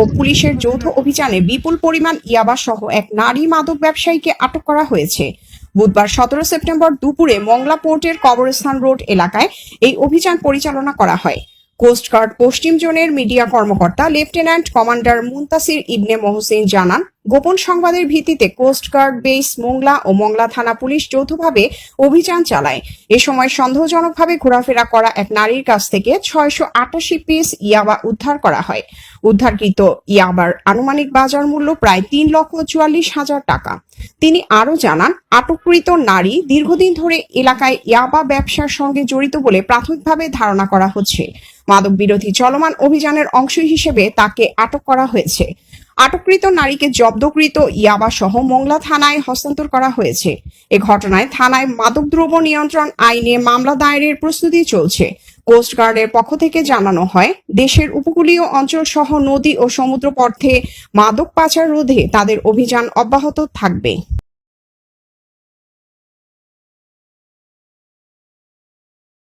ও পুলিশের যৌথ অভিযানে বিপুল পরিমাণ ইয়াবা সহ এক নারী মাদক ব্যবসায়ীকে আটক করা হয়েছে। বুধবার সতেরো সেপ্টেম্বর দুপুরে মংলা পোর্টের কবরস্থান রোড এলাকায় এই অভিযান পরিচালনা করা হয়। কোস্টগার্ড পশ্চিম জোনের মিডিয়া কর্মকর্তা লেফটেন্যান্ট কমান্ডার মুন্তাসির ইবনে মোহসেন জানান গোপন সংবাদের ভিত্তিতে কোস্টগার্ড বেস মোংলা ও মংলা থানা পুলিশ যৌথভাবে অভিযান চালায়। এ সময় সন্দেহজনকভাবে ঘোরাফেরা করা এক নারীর কাছ থেকে ছয়শো আটাশি পিস ইয়াবা উদ্ধার করা হয়। উদ্ধারকৃত ইয়াবার আনুমানিক বাজার মূল্য প্রায় তিন লক্ষ চুয়াল্লিশ হাজার টাকা। তিনি আরও জানান, আটককৃত নারী দীর্ঘদিন ধরে এলাকায় ইয়াবা ব্যবসার সঙ্গে জড়িত বলে প্রাথমিকভাবে ধারণা করা হচ্ছে। মাদক বিরোধী চলমান অভিযানের অংশ হিসেবে তাকে আটক করা হয়েছে। আটককৃত নারীকে জব্দকৃত ইয়াবা সহ মোংলা থানায় হস্তান্তর করা হয়েছে। এ ঘটনায় থানায় মাদকদ্রব্য নিয়ন্ত্রণ আইনে মামলা দায়েরের প্রস্তুতি চলছে। কোস্টগার্ডের পক্ষ থেকে জানানো হয়, দেশের উপকূলীয় অঞ্চল সহ নদী ও সমুদ্র পথে মাদক পাচার রোধে তাদের অভিযান অব্যাহত থাকবে।